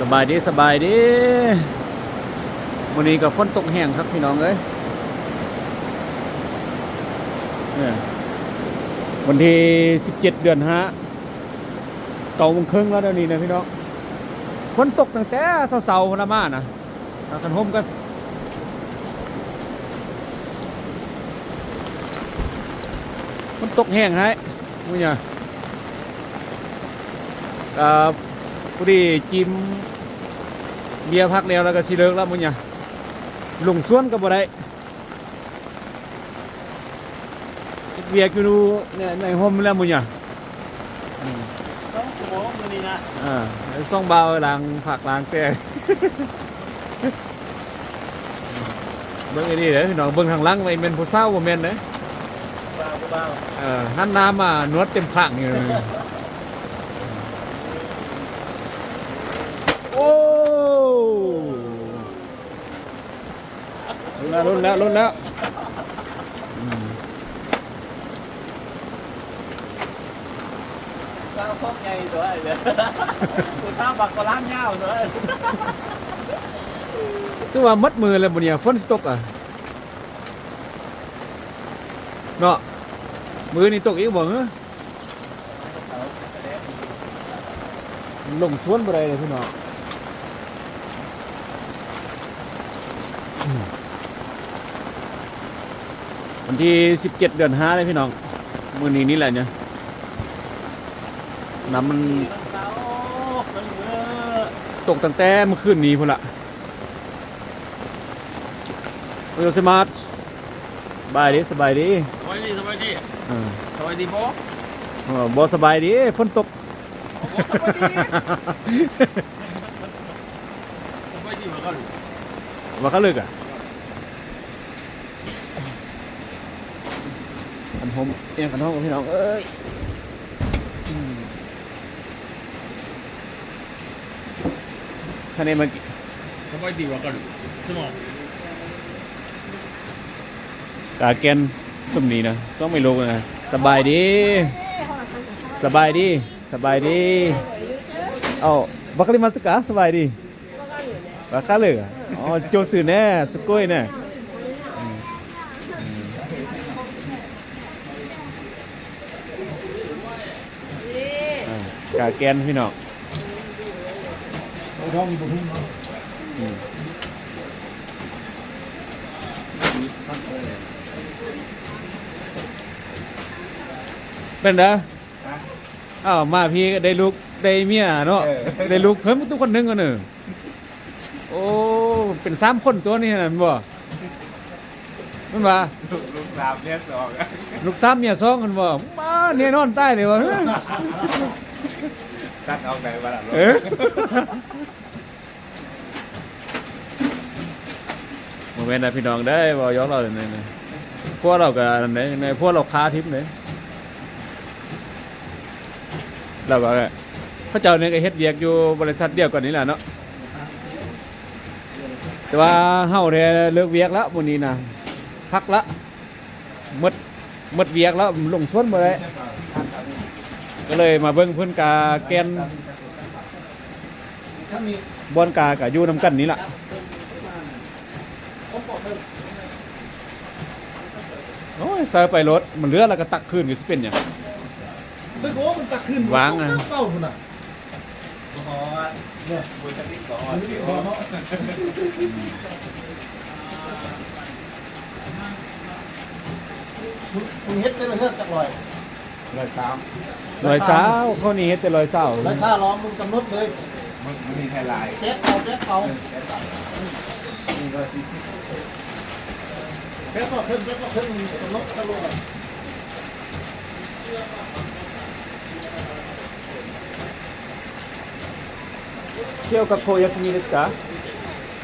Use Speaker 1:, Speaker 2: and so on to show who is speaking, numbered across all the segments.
Speaker 1: สบายดีสบายดีวันนี้กับฝนตกแห้งครับพี่น้องเอ้ยเนี่ยวันที่ 17 เดือนฮะเก่าโมงครึ่งแล้วเดี๋ยวนี้นะพี่น้องฝนตกตั้งแต่เสาๆพนมานะพากันห่มกันฝนตกแห้งฮะมึงเนี่ย พอดีจิมเบียร์พักแล้วแล้วก็สิเลิกแล้วมึงเนี่ยลงสวนก็บ่ได้เบียร์กินดูเนี่ยในห่มแล้วมึงเนี่ย
Speaker 2: ต้องสมองมือนี้นะ
Speaker 1: อ่าซ่องเบาล้างผักล้างแต่เบิ่งไอ้นี่เด้อพี่น้องเบิ่งทางหลังไว้เป็นผู้สาวบ่แม่นเด้อ
Speaker 2: บ้าบ้า
Speaker 1: เออหันน้ำมานวดเต็มข้างอยู่เลยโอ้รุ่น แล้วรุ่นแล้วรุ่นแล้วอืม
Speaker 2: เจ้าพกไงตัวไอ้เนี่ยคุณท้าบักกะล้างเงาตัวไอ้
Speaker 1: คือว่ามัดมือเลยบ่เนี่ยฝนสิตกอะเนาะมือนี่ตกอีกบ่เหรอลงสวนบ่ได้เลยพี่น้องอืม วันที่ 17 เดือน5เลยพี่น้องมื้อนี้นี่แหละเนี่ยน้ำมัน
Speaker 2: เต้ามันเมื่อ
Speaker 1: ตกตั้งแต่เมื่อคืนนี้พุ่นละโอโยสมาร์ทสบายดีสบายดี
Speaker 2: สบายดีสบายดี
Speaker 1: เออ
Speaker 2: สบายดีโบ
Speaker 1: เออบ่สบายดีฝนตก
Speaker 2: สบายดีสบายดีเหมือนกัน
Speaker 1: ว่าเขาเลิกอะอัน ผมเอียงกันห้องกับพี่น้อง เอ้ยอืมท่านนี้มัน
Speaker 2: สบายดีเหมือนกันสมอง
Speaker 1: กาแกนสมนี้นะซ่องไม่รู้นะสบายดี สบายดี สบายดีเอาบักลิมาสกาสบายดีบักคาเลยอะอ๋อโจสื่อแน่สกุยแน่อืมอืมอ่า กาแกนพี่น้องอืมเป็นเด้ออ้าวมาพี่ก็ได้ลูกได้เมียเนาะได้ลูกเพิ่มทุกคนหนึงกันเนอะโอ้เป็นสามคนตัวนี้นะมันบ่มันว่า
Speaker 2: ลูกสาวเนี่ยสอง
Speaker 1: ลูกสามเมียสองกันบ่มาเนี่ยนอนใต้เลยวะ
Speaker 2: ตัดเอาไหนมาล่ะ
Speaker 1: เออโมเมนต์นะพี่น้องได้บ่ย้อนเราเลยนะพวกเราก็นั่นเด้ในพวกเราค้าทิพย์เลยเราก็พระเจ้าเนี่ยก็เฮ็ดเวียกอยู่บริษัทเดียวกันนี่แหละเนาะแต่ว่าเฮาเนี่ยเลิกเวียกแล้วมื้อนี้นะพักละหมดหมดเวียกแล้วลงสวนบ่ได้ ก็เลยมาเบิ่งเพิ่นกาแกนบอนกากะอยู่นํกันนี่ล่ะโอ้ยใส่ไปรถมันเหลือแล้วก็ตักคืนก็สิเป็นหยัง
Speaker 3: ตึกโอ้มันตักขึ้น
Speaker 1: วางอะ
Speaker 3: เศร้าเศร้าคุณอะ
Speaker 2: อ๋อเนี่ยบุญตะกี้ก่อน
Speaker 3: อันนี้พอเนาะมึงเฮ็ดได้เลยเฮ็ดจักรอย
Speaker 2: เลยสาม
Speaker 1: รอยเสาวเขานี่เฮ็ดแต่รอยเสาว
Speaker 3: ไรซ่าล้อมมึงกำหนดเลย
Speaker 2: มันมีไฮไลท์
Speaker 3: แก๊สเอาแก๊สเอา
Speaker 2: นี่ก็สิ
Speaker 3: แก๊สก็ขึ้นแก๊สก็ขึ้นมึงกำหนดตลอด
Speaker 1: เที่ยวกับโคยาสมิですか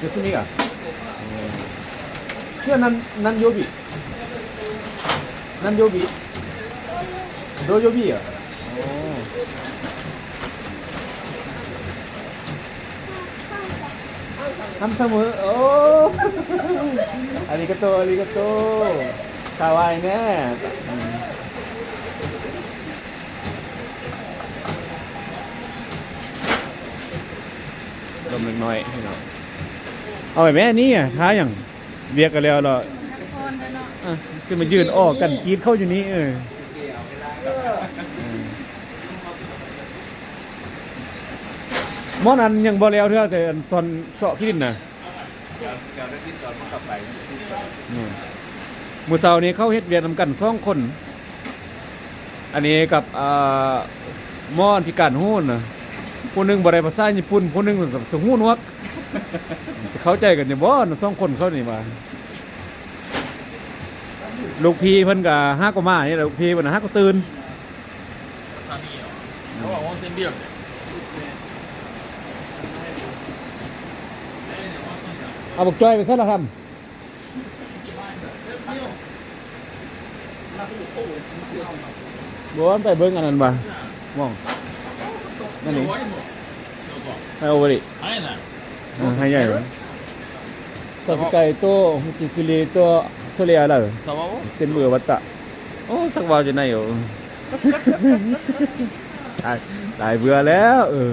Speaker 1: 休みが โดโยบี้เหรอโอ้ทำเสมอ โอ้อาริกาโตอาริกาโตคาวายแน่ลมเล็กน้อยเอาไปแม่นี่อะท้ายอย่างเรียกกันแล้วเหรอซึ่งมายืนอ้อกันกีดเข้าอยู่นี้เออ หมอนอันยังบ่แล้วเท่าแต่อันอนเสาะขี้ดินนะ
Speaker 2: มื
Speaker 1: อเช้านี้เข้าเฮ็ดเวียนนำกันสองคน อันนี้กับอ่าหมอนพิการหูน่ะผู้หนึงบริด้ภาษาญี่ปุ่นผู้หนึงก็สหูหนวกจะเข้าใจกันอยู่บ่สองคนเขานี่ว่าลูกพี่เพิ่นกับฮักก็มานี่ลูกพี่เพิ่นฮักก็ตื่น
Speaker 2: สามีเหรอเขาบอกว่า
Speaker 1: เส้นเบี้ยว เอาบกจ้อยไปซะละทำบวนไปเบิ้งอันนั้นบ่มองนั่นนี่ให้เวอาไปดิให้ใหญ่เลยสับไก่ตัวกิกิเลตัวโซเลีย
Speaker 2: แล้ว
Speaker 1: เส้นเบื่อวัตตะโอ้สักวาวจะไหนอยู่ตายตายเบื่อแล้วเออ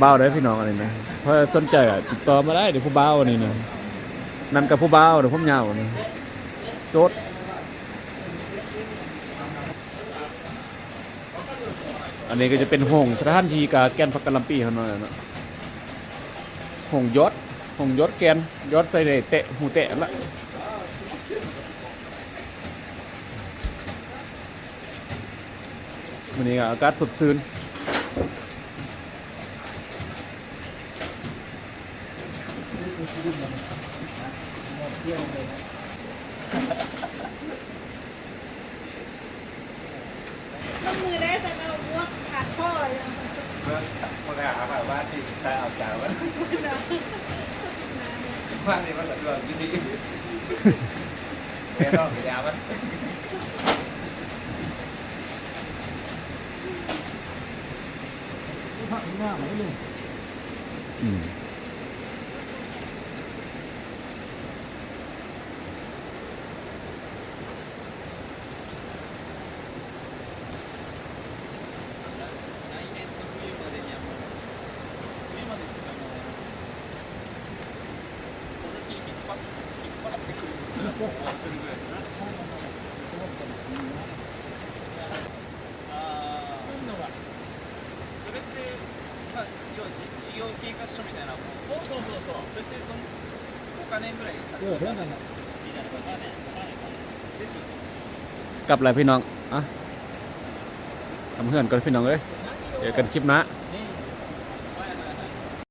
Speaker 1: ผู้าได้พี่น้องอะไรนะเพราะสนใจอะติดต่อมาได้เดี๋ยวผู้บ่าวอันนี้นะนั่นกับผู้บ่าวเดี๋ยวผมยาวนี่โซดอันนี้ก็จะเป็นหงสถานที่กาแกนพักกะลำปีเขาหน่อยนะหงยศหงยศแกนยศใส่เตะหูเตะละวันนี้ก็อากาศสดชื่น
Speaker 4: ต้องมือได้แต่เอาพวกขาดข้ออย่าง
Speaker 2: คนหาแบบว่าที่ใช้เอาจายว่าว่านี่มันเหลือกินดีแค่รอบยาวมัน
Speaker 3: ผักหน้าไหนเลย
Speaker 1: อืม กลับอะไรพี่น้องอะทำเพื่อนกันพี่น้องเอ้ยเจอกันคลิปหนะ